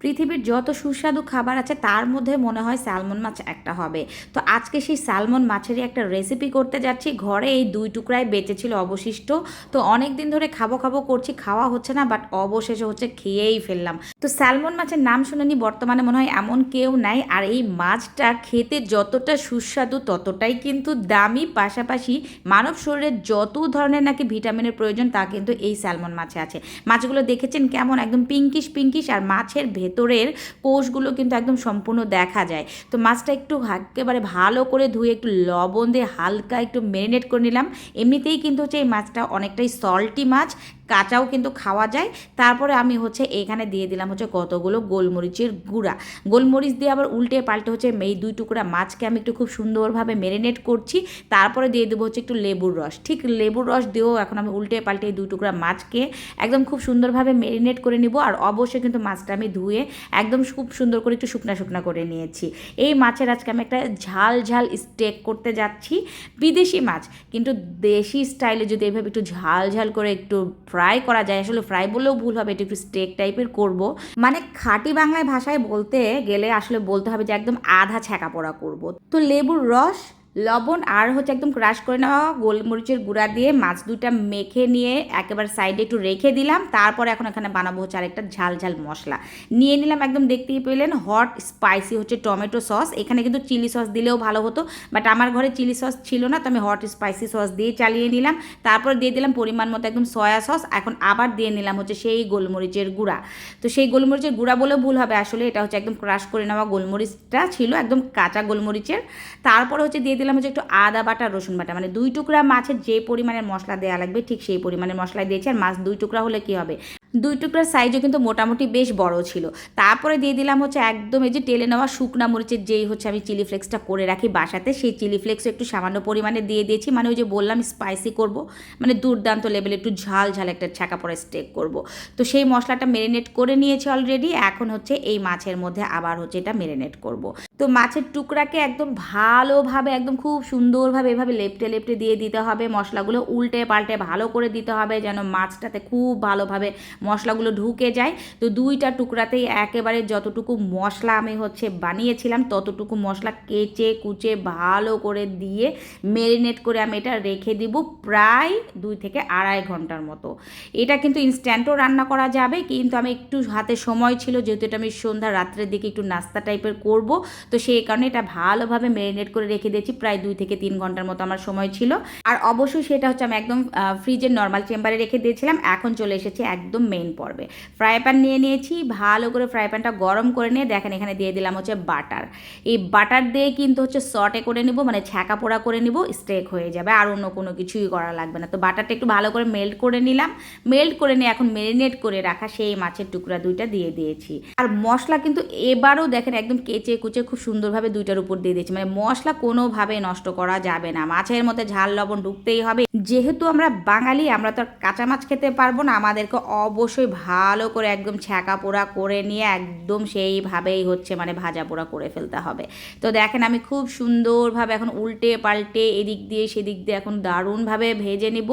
পৃথিবীর যত সুস্বাদু খাবার আছে, তার মধ্যে মনে হয় স্যালমন মাছ একটা হবে। তো আজকে সেই স্যালমন মাছেরই একটা রেসিপি করতে যাচ্ছি। ঘরে এই দুই টুকরায় বেঁচে ছিল অবশিষ্ট। তো অনেক দিন ধরে খাব খাব করছি, খাওয়া হচ্ছে না বাট অবশেষে হচ্ছে খেয়েই ফেললাম। তো স্যালমন মাছের নাম শুনেনি, বর্তমানে মনে হয় এমন কেউ নাই। আর এই মাছটা খেতে যতটা সুস্বাদু, ততটাই কিন্তু দামি। পাশাপাশি মানব শরীরে যত ধরনের নাকি ভিটামিনের প্রয়োজন, তা কিন্তু এই স্যালমন মাছে আছে। মাছগুলো দেখেছেন কেমন? একদম পিঙ্কিশ পিঙ্কিশ আর মাছের ভেতরের কোষগুলো কিন্তু একদম সম্পূর্ণ দেখা যায়। তো মাছটা একটু একেবারে ভালো করে ধুয়ে একটু লবণ দিয়ে হালকা একটু ম্যারিনেট করে নিলাম। এমনিতেই কিন্তু হচ্ছে এই মাছটা অনেকটাই সল্টি মাছ কাঁচাও কিন্তু খাওয়া যায়। তারপরে আমি হচ্ছে এখানে দিয়ে দিলাম হচ্ছে কতগুলো গোলমরিচের গুঁড়া। গোলমরিচ দিয়ে আবার উল্টে পাল্টে হচ্ছে এই দুই টুকরা মাছকে আমি একটু খুব সুন্দরভাবে ম্যারিনেট করছি। তারপরে দিয়ে দেবো হচ্ছে একটু লেবুর রস। ঠিক লেবুর রস দিয়েও এখন আমি উল্টে পাল্টে এই দুই টুকরা মাছকে একদম খুব সুন্দরভাবে ম্যারিনেট করে নিব। আর অবশ্যই কিন্তু মাছটা আমি ধুয়ে একদম খুব সুন্দর করে একটু শুকনা শুকনা করে নিয়েছি। এই মাছের আজকে আমি একটা ঝাল ঝাল স্টেক করতে যাচ্ছি। বিদেশি মাছ, কিন্তু দেশি স্টাইলে যদি এভাবে একটু ঝাল ঝাল করে একটু করা যায়, আসলে ফ্রাই বললেও ভুল হবে, এটা একটু স্টেক টাইপের করব। মানে খাঁটি বাংলায় ভাষায় বলতে গেলে আসলে বলতে হবে যে একদম আধা ছ্যাঁকা পড়া করব। তো লেবুর রস লবণ আর হচ্ছে একদম ক্রাশ করে নেওয়া গোলমরিচের গুঁড়া দিয়ে মাছ দুটা মেখে নিয়ে একেবারে সাইডে একটু রেখে দিলাম। তারপরে এখন এখানে বানাবো হচ্ছে আরেকটা ঝাল ঝাল মশলা। নিয়ে নিলাম একদম দেখতেই পেলেন হট স্পাইসি হচ্ছে টমেটো সস এখানে কিন্তু চিলি সস দিলেও ভালো হতো বাট আমার ঘরে চিলি সস ছিল না, তো আমি হট স্পাইসি সস দিয়ে চালিয়ে নিলাম। তারপর দিয়ে দিলাম পরিমাণ মতো একদম সয়া সস এখন আবার দিয়ে নিলাম হচ্ছে সেই গোলমরিচের গুঁড়া। তো সেই গোলমরিচের গুঁড়া বলেও ভুল হবে আসলে, এটা হচ্ছে একদম ক্রাশ করে নেওয়া গোলমরিচটা ছিল একদম কাঁচা গোলমরিচের। তারপর হচ্ছে দিয়ে দিলাম হচ্ছে একটু আদা বাটা, রসুন বাটা। মানে দুই টুকরা মাছের যে পরিমাণের মশলা দেওয়া লাগবে, ঠিক সেই পরিমাণের মশলা দিয়েছি। আর মাছ দুই টুকরা হলে কি হবে? দুই টুকরার সাইজও কিন্তু মোটামুটি বেশ বড় ছিল। তারপরে দিয়ে দিলাম হচ্ছে একদম এই যে টেলে নেওয়া শুকনা মরিচের যেই হচ্ছে আমি চিলি ফ্লেক্সটা করে রাখি বাসাতে, সেই চিলি ফ্লেক্সও একটু সামান্য পরিমাণে দিয়ে দিয়েছি। মানে ওই যে বললাম স্পাইসি করব মানে দুর্দান্ত লেভেলে একটু ঝাল ঝাল একটা ছাকা পরে স্টেক করব। তো সেই মশলাটা মেরিনেট করে নিয়েছি অলরেডি এখন হচ্ছে এই মাছের মধ্যে আবার হচ্ছে এটা মেরিনেট করব। তো মাছের টুকরাকে একদম ভালোভাবে, একদম খুব সুন্দরভাবে এভাবে লেপটে লেপটে দিয়ে দিতে হবে। মশলাগুলো উল্টে পাল্টে ভালো করে দিতে হবে যেন মাছটাতে খুব ভালোভাবে মশলাগুলো ঢুকে যায়। তো দুইটা টুকরাতেই একেবারে যতটুকু মশলা আমি হচ্ছে বানিয়েছিলাম, ততটুকু মশলা কেচে কুচে ভালো করে দিয়ে মেরিনেট করে আমি এটা রেখে দিব প্রায় দুই থেকে আড়াই ঘণ্টার মতো। এটা কিন্তু ইনস্ট্যান্টও রান্না করা যাবে, কিন্তু আমি একটু হাতে সময় ছিল, যেহেতু এটা আমি সন্ধ্যা রাত্রের দিকে একটু নাস্তা টাইপের করব। তো সেই কারণে এটা ভালোভাবে মেরিনেট করে রেখে দিয়েছি। প্রায় দুই থেকে তিন ঘণ্টার মতো আমার সময় ছিল। আর অবশ্যই সেটা হচ্ছে আমি একদম ফ্রিজের নর্মাল চেম্বারে রেখে দিয়েছিলাম। এখন চলে এসেছে একদম মেইন পর্বে। ফ্রাই প্যান নিয়ে নিয়েছি, ভালো করে ফ্রাই প্যানটা গরম করে নিয়ে দেখেন এখানে দিয়ে দিলাম হচ্ছে বাটার এই বাটার দিয়ে কিন্তু হচ্ছে সটে করে নিব মানে ছ্যাঁকা পোড়া করে নিব স্টেক হয়ে যাবে। আর অন্য কোনো কিছুই করা লাগবে না। তো বাটারটা একটু ভালো করে মেল্ট করে নিলাম। মেল্ট করে নিয়ে এখন মেরিনেট করে রাখা সেই মাছের টুকরা দুইটা দিয়ে দিয়েছি। আর মশলা কিন্তু এবারও দেখেন একদম কেচে কুচে খুব সুন্দরভাবে দুইটার উপর দিয়ে দিয়েছি। মানে মশলা কোনোভাবে নষ্ট করা যাবে না। মাছের মধ্যে ঝাল, লবণ ঢুকতেই হবে। যেহেতু আমরা বাঙালি, আমরা তো কাঁচা মাছ খেতে পারব না। আমাদেরকে অবশ্যই ভালো করে একদম ছ্যাঁকা পোড়া করে নিয়ে একদম সেইভাবেই হচ্ছে মানে ভাজা পোড়া করে ফেলতে হবে। তো দেখেন আমি খুব সুন্দরভাবে এখন উল্টে পাল্টে এদিক দিয়ে সেদিক দিয়ে এখন দারুণভাবে ভেজে নিব।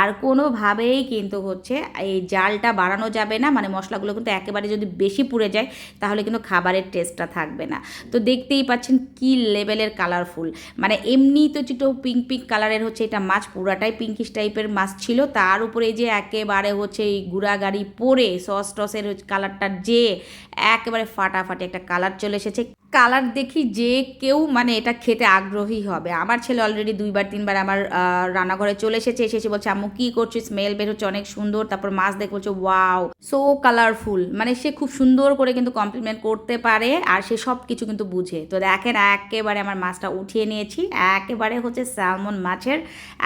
আর কোনোভাবেই কিন্তু হচ্ছে এই জালটা বাড়ানো যাবে না। মানে মশলাগুলো কিন্তু একেবারে যদি বেশি পুড়ে যায়, তাহলে কিন্তু খাবারের টেস্টটা থাকবে না। তো দেখতেই পাচ্ছেন কি লেভেলের কালারফুল মানে এমনি তো একটু পিঙ্ক পিঙ্ক কালারের হচ্ছে এটা মাছ, পুরাটাই পিঙ্কিশ টাইপের মাছ ছিল। তার উপরে যে একেবারে হচ্ছে এই গুড়াগাড়ি পরে সস টসের কালারটা যে একেবারে ফাটাফাটি একটা কালার চলে এসেছে। কালার দেখি যে কেউ মানে এটা খেতে আগ্রহী হবে। আমার ছেলে অলরেডি দুইবার, তিনবার আমার রান্নাঘরে চলে এসেছে, এসে বলছে, আম্মু, কী করছ? স্মেল বের হচ্ছে অনেক সুন্দর। তারপর মাছ দেখে বলছে ওয়াও সো কালারফুল মানে সে খুব সুন্দর করে কিন্তু কমপ্লিমেন্ট করতে পারে আর সে সব কিছু কিন্তু বুঝে। তো দেখেন, একেবারে আমার মাছটা উঠিয়ে নিয়েছি। একেবারে হচ্ছে স্যালমন মাছের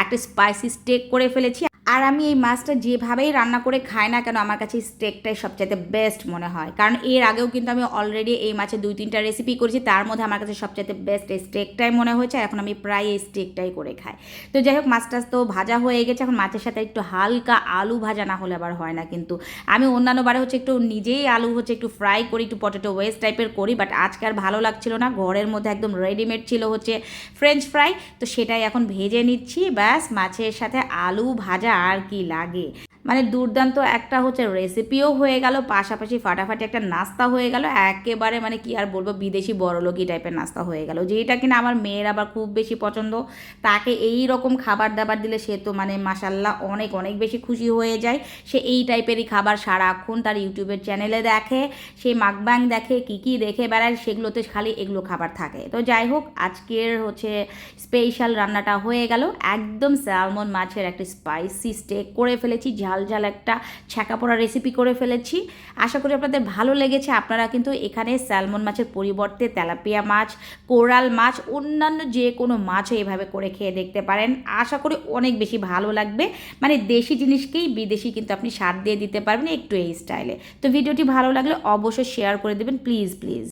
একটা স্পাইসি স্টেক করে ফেলেছি। আর আমি এই মাছটা যেভাবেই রান্না করে খাই না কেন, আমার কাছে স্টেকটাই সবচাইতে বেস্ট মনে হয়। কারণ এর আগেও কিন্তু আমি অলরেডি এই মাছের দুই তিনটা রেসিপি করেছি, তার মধ্যে আমার কাছে সবচাইতে বেস্ট স্টেকটাই মনে হয়েছে এখন আমি প্রায় এই স্টেকটাই করে খাই। তো যাই হোক, মাছটা তো ভাজা হয়ে গেছে, এখন মাছের সাথে একটু হালকা আলু ভাজা না হলে আবার হয় না কিন্তু। আমি অন্যান্য বারে হচ্ছে একটু নিজেই আলু হচ্ছে একটু ফ্রাই করি, একটু পটেটো ওয়েস্ট টাইপের করি বাট আজকে আর ভালো লাগছিল না। ঘরের মধ্যে একদম রেডিমেড ছিল হচ্ছে ফ্রেঞ্চ ফ্রাই তো সেটাই এখন ভেজে নিচ্ছি, ব্যাস, মাছের সাথে আলু ভাজা আর কি লাগে মানে দুর্দান্ত একটা হচ্ছে রেসিপিও হয়ে গেল, পাশাপাশি ফাটাফাটি একটা নাস্তা হয়ে গেল। একেবারে মানে কি আর বলব, বিদেশি বড়লোকি টাইপের নাস্তা হয়ে গেল। যেটা কিনা আমার মেয়ের আবার খুব বেশি পছন্দ। তাকে এই রকম খাবার দাবার দিলে সে তো মানে মাসাল্লাহ অনেক অনেক বেশি খুশি হয়ে যায়। সে এই টাইপেরই খাবার সারাক্ষণ তার ইউটিউবের চ্যানেলে দেখে সেই মাকব্যাং দেখে, কি কি দেখে বেড়ায়, সেগুলোতে খালি এগুলো খাবার থাকে। তো যাই হোক, আজকের হচ্ছে স্পেশাল রান্নাটা হয়ে গেল। একদম স্যালমন মাছের একটা স্পাইসি স্টেক করে ফেলেছি ঝাল ঝাল একটা ছ্যাঁকা পড়া রেসিপি করে ফেলেছি। আশা করি আপনাদের ভালো লেগেছে। আপনারা কিন্তু এখানে স্যালমন মাছের পরিবর্তে তেলাপিয়া মাছ, কোরাল মাছ, অন্যান্য যে কোনো মাছও এভাবে করে খেয়ে দেখতে পারেন। আশা করি অনেক বেশি ভালো লাগবে। মানে দেশি জিনিসকেই বিদেশি কিন্তু আপনি স্বাদ দিয়ে দিতে পারবেন একটু এই স্টাইলে তো ভিডিওটি ভালো লাগলে অবশ্যই শেয়ার করে দেবেন। Please please